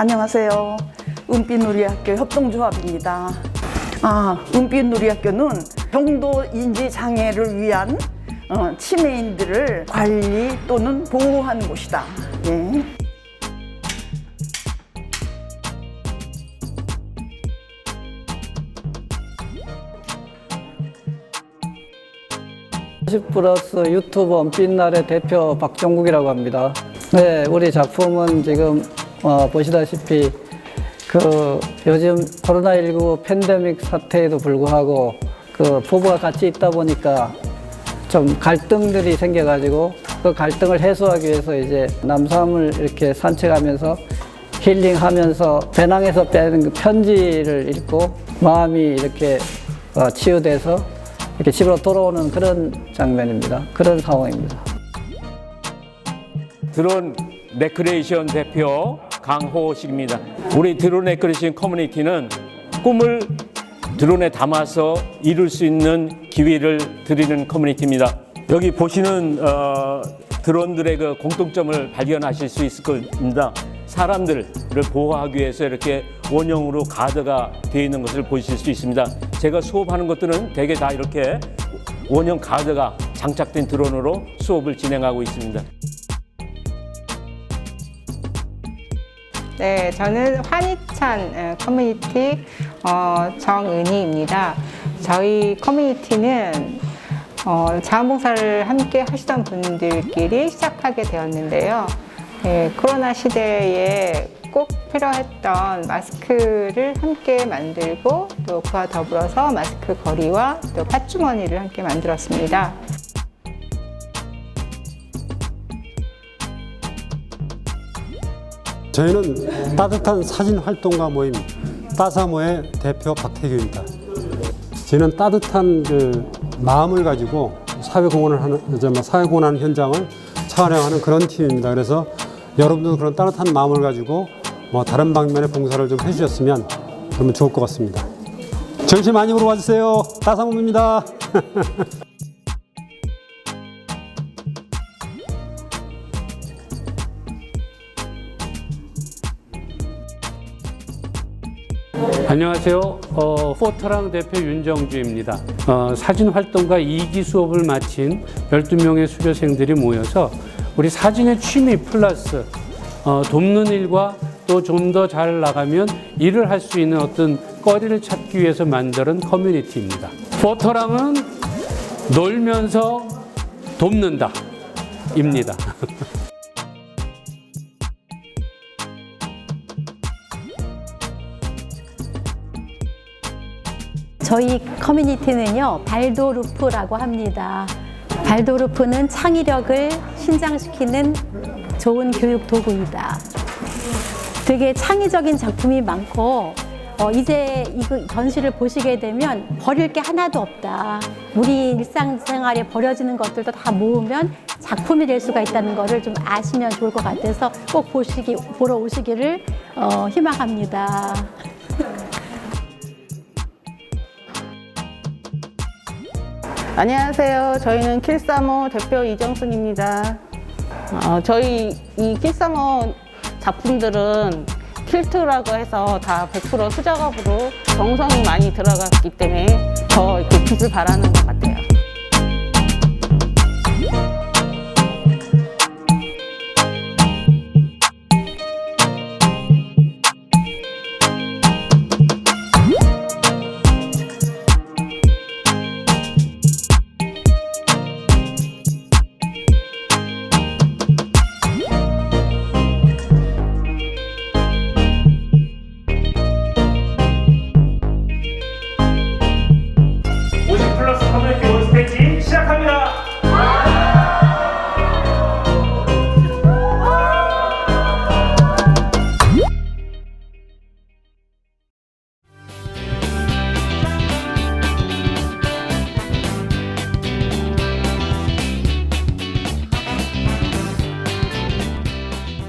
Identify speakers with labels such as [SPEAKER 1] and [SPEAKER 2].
[SPEAKER 1] 네, 안녕하세요. 은빛누리학교 협동조합입니다. 아, 은빛누리학교는 경도 인지 장애를 위한 어, 치매인들을 관리 또는 보호하는 곳이다. 예.
[SPEAKER 2] 십 플러스 유튜브 언빛날의 대표 박종국이라고 합니다. 네, 우리 작품은 지금 어, 보시다시피 그 요즘 코로나19 팬데믹 사태에도 불구하고 그 부부가 같이 있다 보니까 좀 갈등들이 생겨가지고 그 갈등을 해소하기 위해서 이제 남삼을 이렇게 산책하면서 힐링하면서 배낭에서 빼는 그 편지를 읽고 마음이 이렇게 어, 치유돼서 이렇게 집으로 돌아오는 그런 장면입니다. 그런 상황입니다.
[SPEAKER 3] 드론 레크레이션 대표 강호식입니다. 우리 드론 레크레이션 커뮤니티는 꿈을 드론에 담아서 이룰 수 있는 기회를 드리는 커뮤니티입니다. 여기 보시는 어, 드론들의 그 공통점을 발견하실 수 있을 겁니다. 사람들을 보호하기 위해서 이렇게 원형으로 가드가 되어 있는 것을 보실 수 있습니다. 제가 수업하는 것들은 대개 다 이렇게 원형 가드가 장착된 드론으로 수업을 진행하고 있습니다.
[SPEAKER 4] 네, 저는 환희찬 어, 커뮤니티 어, 정은희입니다. 저희 커뮤니티는 어, 자원봉사를 함께 하시던 분들끼리 시작하게 되었는데요. 네, 코로나 시대에 꼭 필요했던 마스크를 함께 만들고 또 그와 더불어서 마스크 거리와 또 팥주머니를 함께 만들었습니다.
[SPEAKER 5] 저희는 따뜻한 사진 활동가 모임 따사모의 대표 박태규입니다. 저희는 따뜻한 그 마음을 가지고 사회공헌을 하는 뭐 사회공헌하는 현장을 촬영하는 그런 팀입니다. 그래서 여러분도 그런 따뜻한 마음을 가지고 뭐 다른 방면의 봉사를 좀 해주셨으면 그러면 좋을 것 같습니다. 정시 많이 보러 와주세요. 따사모입니다.
[SPEAKER 6] 안녕하세요. 어, 포터랑 대표 윤정주입니다. 어, 사진 활동가 2기 수업을 마친 12명의 수료생들이 모여서 우리 사진의 취미 플러스 어, 돕는 일과 또 좀 더 잘 나가면 일을 할 수 있는 어떤 거리를 찾기 위해서 만드는 커뮤니티입니다. 포터랑은 놀면서 돕는다. 입니다.
[SPEAKER 7] 저희 커뮤니티는요, 발도루프라고 합니다. 발도루프는 창의력을 신장시키는 좋은 교육 도구이다. 되게 창의적인 작품이 많고, 어, 이제 이거 전시를 보시게 되면 버릴 게 하나도 없다. 우리 일상생활에 버려지는 것들도 다 모으면 작품이 될 수가 있다는 것을 좀 아시면 좋을 것 같아서 꼭 보시기, 보러 오시기를 어, 희망합니다.
[SPEAKER 8] 안녕하세요. 저희는 킬사모 대표 이정순입니다. 어, 저희 이 킬사모 작품들은 킬트라고 해서 다 100% 수작업으로 정성이 많이 들어갔기 때문에 더 이렇게 빛을 발하는 것 같아요.